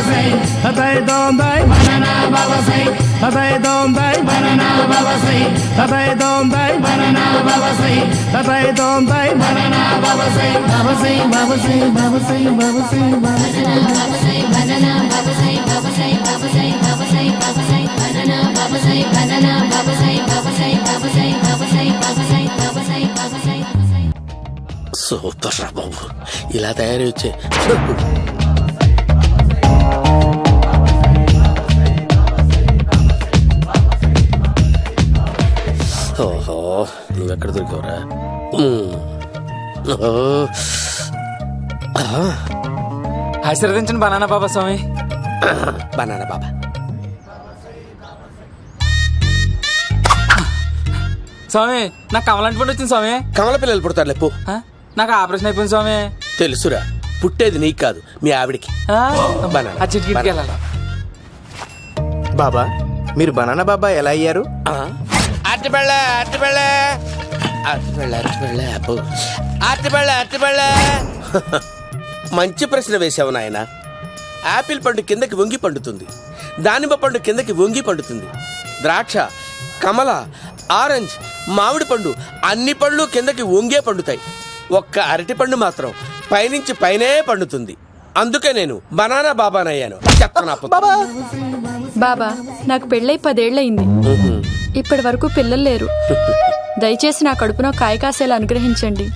babasai, tatai dondai, banana babasai, tatai dondai, banana babasai, tatai dondai, banana babasai, tatai dondai, banana babasai, babasai, babasai, babasai, babasai, babasai. Super రా బాబు ఇలా తయారీ వచ్చే ఓహో నువ్వెక్కడ దొరికావురా. ఆశీర్వదించండి బనానా బాబా స్వామి. బనానా బాబా. స్వామి నాకు కమలంటి పండు వచ్చింది స్వామి. కమల పిల్లలు పుడతారు లేపు? నాకు ఆపరేషన్ అయిపోయింది స్వామి. తెలుసురా పుట్టేది నీకు కాదు మీ ఆవిడికి? బనానా. బాబా మీరు బనానా బాబా ఎలా అయ్యారు? అరటిబెళ్ళ అరటిబెళ్ళ అరటిబెళ్ళ అరటిబెళ్ళ అబ్బో. అరటిబెళ్ళ అరటిబెళ్ళ మంచి ప్రశ్న వేసావు నాయన. యాపిల్ పండు కిందకి వంగి పండుతుంది. దానిమ్మ పండు కిందకి వంగి పండుతుంది. ద్రాక్ష కమల ఆరెంజ్ మామిడి పండు అన్ని పండ్లు కిందకి వంగే పండుతాయి. ఒక్క అరటి పండు మాత్రం పైనుంచి పైనే పండుతుంది. అందుకే నేను బనానా బాబానయ్యాను. చెప్తాను బాబా నాకు పెళ్ళై పదేళ్ళయింది ఇప్పటి వరకు పిల్లలు లేరు. దయచేసి నా కడుపున కాయ కాసేలా అనుగ్రహించండి.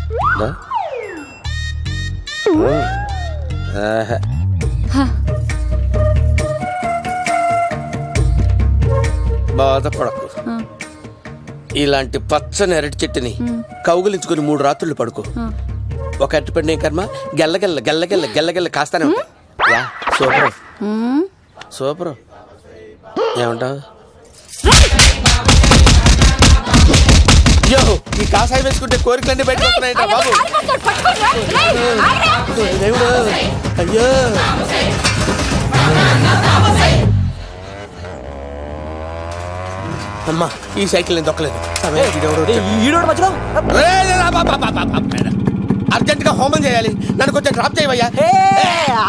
బాధపడకు. ఇలాంటి పచ్చని అరటి చెట్టుని కౌగులించుకుని మూడు రాత్రులు పడుకో. ఒక అరటి పండు కర్మ? గెల్లగెల్ల గెల్లగెల్ల గెల్లగెల్ల కాస్తానే ఉంటాయి. సూపర్. సూపర్. ఏమంటావు? యో ఈ కాసాయి వేసుకుంటే కోరికలన్నీ బయటకు వస్తున్నాయంట బాబు. దేవుడు అయ్యో. అమ్మా ఈ సైకిల్ నేను దొక్కలేదు. అర్జెంట్గా హోమం చేయాలి. నన్ను కొంచెం డ్రాప్ చేయవయ్యా.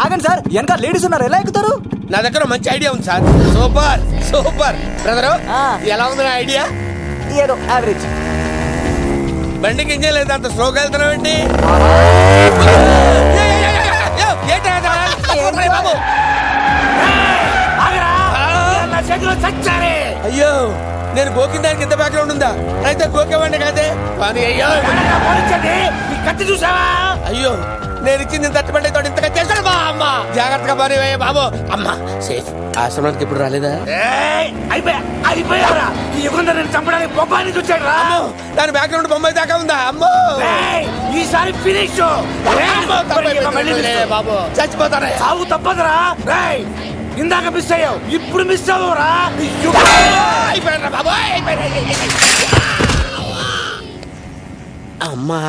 ఆగండి సార్. వెనక లేడీస్ ఉన్నారు. ఎలా ఎక్కుతారు? నా దగ్గర మంచి ఐడియా ఉంది సార్. Super super. బ్రదరు. ఎలా ఉంది నా ఐడియా? ఏదో యావరేజ్. బండికి ఇంజన్ లేదు అంత స్లోగా వెళ్తున్నావు ఏంటి? అయ్యో నేను గోకిన దానికి ఇంత బ్యాక్గ్రౌండ్ ఉందా? అయితే గోకేవాడిని కాదే? కానీ అయ్యో చూసావా? అయ్యో నేను ఇచ్చింది తట్టుబడి తోడు ఇంతగా చేశాడు బా అమ్మ. జాగ్రత్తగా బాని బాబు. అమ్మ సేఫ్. ఆశ్రమానికి ఇప్పుడు రాలేదా? అయిపోయా అయిపోయారా? ఈ యుగంలో నేను చంపడానికి బొబ్బానికి వచ్చాడు రా దాని బ్యాక్గ్రౌండ్ బొమ్మాయి దాకా ఉందా? అమ్మో. ఈసారి ఫినిష్. బాబు. చచ్చిపోతానే. సాగు తప్పదురా. రేయ్ ఇందాక మిస్ అయ్యావు. ఇప్పుడు మిస్ అవ్వరా అయిపోయాడు బాబు? అయిపోయాడు. అమ్మా?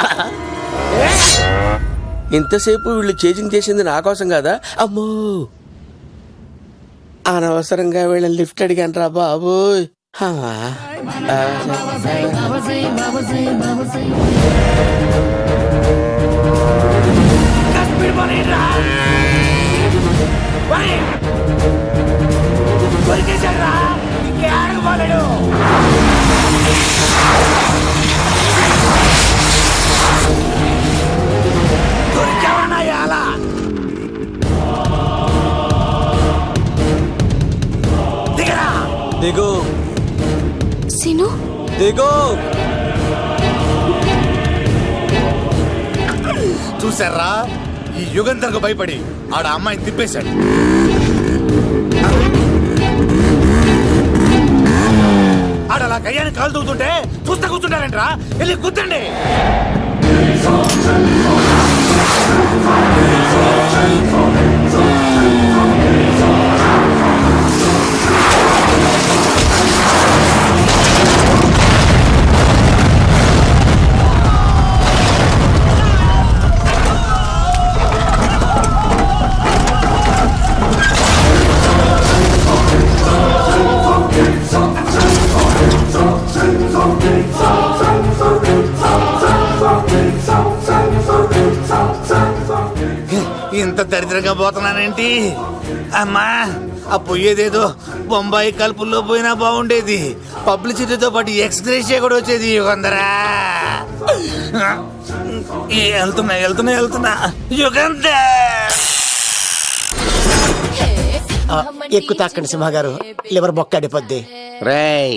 ఇంతసేపు వీళ్ళు చేజింగ్ చేసింది నా కోసం కదా? అమ్మో! అనవసరంగా వీళ్ళని లిఫ్ట్ అడిగాను రా బాబు స్పీడ్ దిగు. సిను? దిగు. చూసారా ఈ యుగంధర్కు భయపడి ఆడ అమ్మాయిని తిప్పేశాడు. ఆడ అలా కయ్యాన్ని కాలు తూగుతుంటే చూస్తా కూర్చుంటారంట్రా. వెళ్ళి గుద్దండి దరిద్రంగా పోతున్నానేంటి? అమ్మా ఆ పోయేదేదో బొంబాయి కలుపుల్లో పోయినా బాగుండేది. పబ్లిసిటీతో పాటు ఎక్స్గ్రేషియా కూడా వచ్చేది యుగంధరా ఏ, వెళ్తున్నా వెళ్తున్నా వెళ్తున్నా. యుగంధర్ ఎక్కు తాకండి సింహ గారు లివర్ బొక్క అడిపోద్ది. రేయ్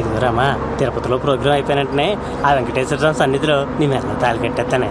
ఇదిగోరామా తిరుపతిలో ప్రోగ్రాం అయిపోయినట్టునే ఆ వెంకటేశ్వర స్వామి సన్నిధిలో నీ మెల్ల తాళి కట్టేస్తానే.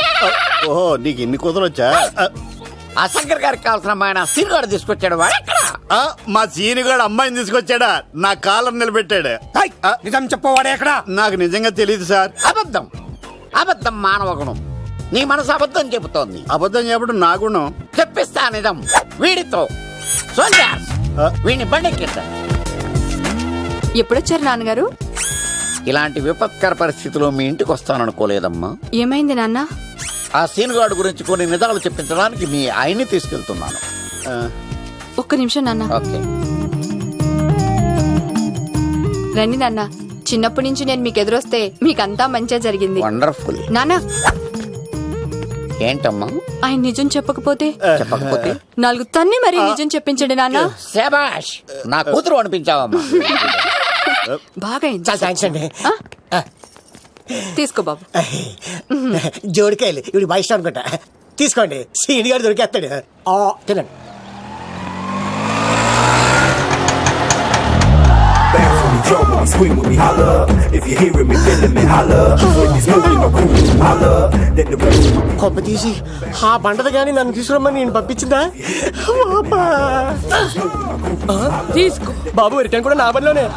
ఓహో నీకు ఇన్ని కుదరొచ్చా? ఆ శంకర్ గారికి కావాల్సిన అమ్మాయి సీనుగాడు తీసుకొచ్చాడు. వాడెక్కడ మా సీనుగాడు అమ్మాయిని తీసుకొచ్చాడా? నా కాలర్ నిలబెట్టాడు. ఏయ్, నిజం చెప్పవాడే ఎక్కడ? నాకు నిజంగా తెలియదు సార్. అబద్ధం. అబద్ధం మానవ గుణం. నీ మనసు అబద్ధం చెబుతోంది. అబద్ధం చెప్పడం నా గుణం. చెప్పిస్తా నిజం. వీడితో. సోల్జర్స్ వీడిని బండెక్కిస్తా ఎప్పుడొచ్చారు నాన్నగారు? ఇలాంటి విపత్కర పరిస్థితిలో మీ ఇంటికి వస్తాననుకోలేదమ్మా. ఏమైంది నాన్న? ఆ సీనుగాడు గురించి కొన్ని నిజాలు చెప్పించడానికి మీ ఆయన్ని తీసుకెళ్తున్నాను. ఒక్క నిమిషం నాన్న. ఓకే. రండి నాన్న. చిన్నప్పటి నుంచి నేను మీకు ఎదురొస్తే మీకంతా మంచిగా జరిగింది. వండర్ఫుల్. నాన్న. ఏంటమ్మా? ఆయన నిజం చెప్పకపోతే? చెప్పకపోతే? నాలుగు తన్ని మరి నిజం చెప్పించండి నాన్న. శబాష్ నా కూతురు అనిపించావమ్మా. బాగా థ్యాంక్స్ అండి? తీసుకో బాబు. జోడికాయలు ఇవి మా ఇష్టం అనుకుంటా. తీసుకోండి సీనిగాడు దొరికేస్తాడు. ఆ, తినండి. కొబ్బ తీసి ఆ బండది కానీ నన్ను తీసుకురమ్మని నేను పంపించిందా? అబ్బా. తీసుకో. బాబు రిటర్న్ కూడా నా బండిలోనే.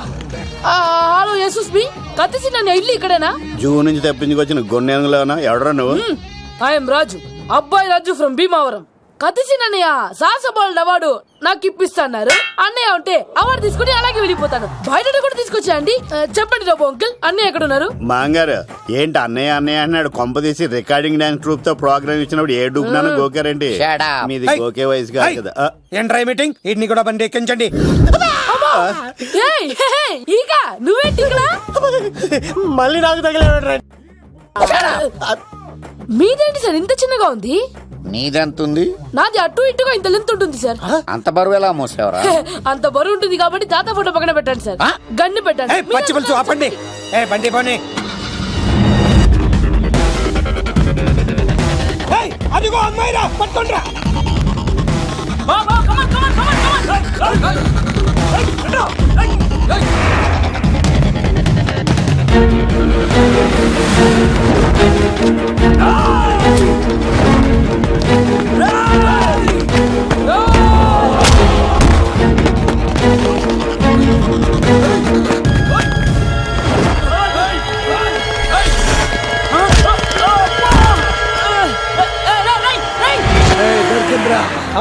హలో యేసుస్ బి కత్తిసి నన్ను ఇల్లు ఇక్కడేనా? జూ నుంచి తప్పించుకొచ్చిన గొన్నెంగులోనా ఎవడరా నువ్వు? ఐఎమ్ రాజు అబ్బాయి రాజు ఫ్రమ్ భీమావరం. కత్తిసి నన్నయ్య సాసబాల్ అవార్డు నాకు ఇప్పిస్తాన్నారు. అన్నయ్య ఉంటే అవార్డు తీసుకుని అలాగే వెళ్ళిపోతాను. బయట కూడా తీసుకొచ్చా అండి? ఆ, చెప్పండి రాబు అంకిల్ అన్నయ్య ఎక్కడ ఉన్నారు మాంగారు ఏంటి అన్నయ్య అన్నయ్య అన్నాడు. కొంప తీసి రికార్డింగ్ డాన్స్ ట్రూప్తో ప్రోగ్రామ్ ఇచ్చినప్పుడు ఏ డూబ్నాను గోకారండి. మీది గోకే వయసు కాదు కదా. ఏంట్రా ఈ మీటింగ్ ఇడ్ని కూడా బండి ఎక్కించండి. ఈక నువ్వేంటి ఇక్కడ మళ్ళీ నాకు మీదేంటి సార్ ఇంత చిన్నగా ఉంది? నీదెంత ఉంది నాది అటు ఇటుగా ఇంత లెంత్ ఉంటుంది సార్. అంత బరువు ఎలా మోసేవరా? అంత బరువు ఉంటుంది కాబట్టి తాత ఫోటో పక్కన పెట్టండి సార్. గన్ను పెట్టండి పచ్చి పులుసు ఆపండి. ఏ బండి పోనీ అదిగో అమ్మాయిరా పట్టుకోండిరా. ఏయ్,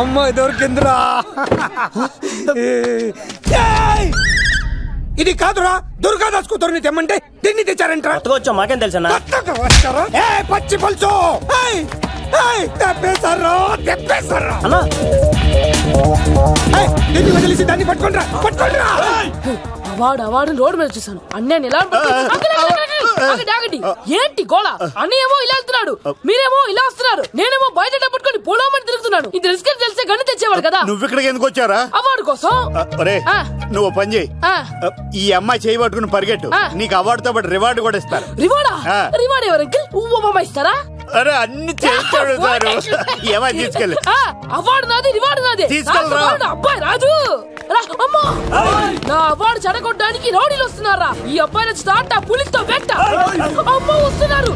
అమ్మాయి దొరికిందిరా! ఇది కాదురా దుర్గాదాస్ కూతురుని తెమ్మంటే దీన్ని తెచ్చారంట్రా. వచ్చాం మాకేం వచ్చారా? ఏ పచ్చి! ఏయ్, తెప్పేశారు? తెప్పేశారు? దీన్ని వదిలేసి దాన్ని పట్టుకోండిరా పట్టుకోండిరా! వాడు అవార్డు రోడ్డు మీద చూసాను అన్నయ్య ఆగండి, ఆగండి. ఏంటి గోళ? అన్నయ్య ఏమో ఇలా వెళ్తున్నాడు. మీరేమో ఇలా వస్తున్నారు. నేనేమో బయట పట్టుకొని పొలమని తిరుగుతున్నాను. ఇది రిస్క్ అని తెలిస్తే గన్ను తెచ్చేవాడు కదా. నువ్వు ఇక్కడికి ఎందుకు వచ్చారా అవార్డు కోసం. నువ్వు పని చేయి. ఈ అమ్మాయి చేయి పట్టుకుని పరిగెట్టు. నీకు అవార్డుతో పాటు రివార్డు కూడా ఇస్తారు. రివార్డా. రివార్డ్ ఎవరు అంకిల్? ఇస్తారా? అరే అన్ని చేస్తాడు సారు. ఏమని తీసుకెళ్ళి. అవార్డు నాది రివార్డు నాది. తీసుకెళ్ళరా. అబ్బాయి రాజు. రా, అమ్మో నా అవార్డు చెడగొట్టడానికి రౌడీలు వస్తున్నారా ఈ అబ్బాయి స్టార్ట్ ఆ పులితో వెంట అమ్మో వస్తున్నారు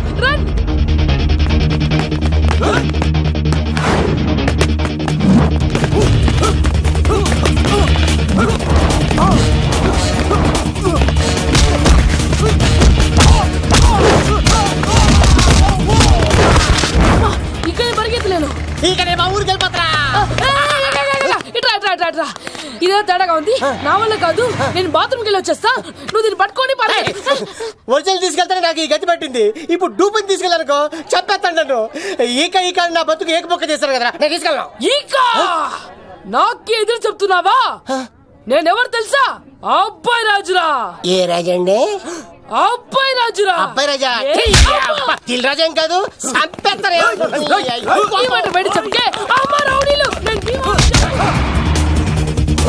అమ్మా, ఇక్కడ పరిగెత్తలేను ఇక మా ఊరికి వెళ్ళిపోతారా ఇట్రా ఇట్రా ఇట్రా ఇట్రా ఇదే తేడాగా ఉంది నా వల్ల కాదు నేను బాత్రూమ్కి వెళ్ళి వచ్చేస్తా నువ్వు దీన్ని పట్టుకొని పడే ఒరిజినల్ తీసుకెళ్తానే నాకు ఈ గతి పట్టింది ఇప్పుడు డూపుని తీసుకెళ్ళానుకో చెప్పేస్తాను నన్ను ఈక ఈక నా బతుకు ఏకపొక్క చేశారు కదా నేను తీసుకెళ్ళను ఇంకా నాకే ఎదురు చెప్తున్నావా నేనెవరు తెలుసా అబ్బాయి రాజురా ఏ రాజండి అబ్బాయి రాజురా అబ్బాయి రాజా. దిల్ రాజా ఏం కాదు ఈ మాట బయట చెప్తే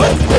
అమ్మా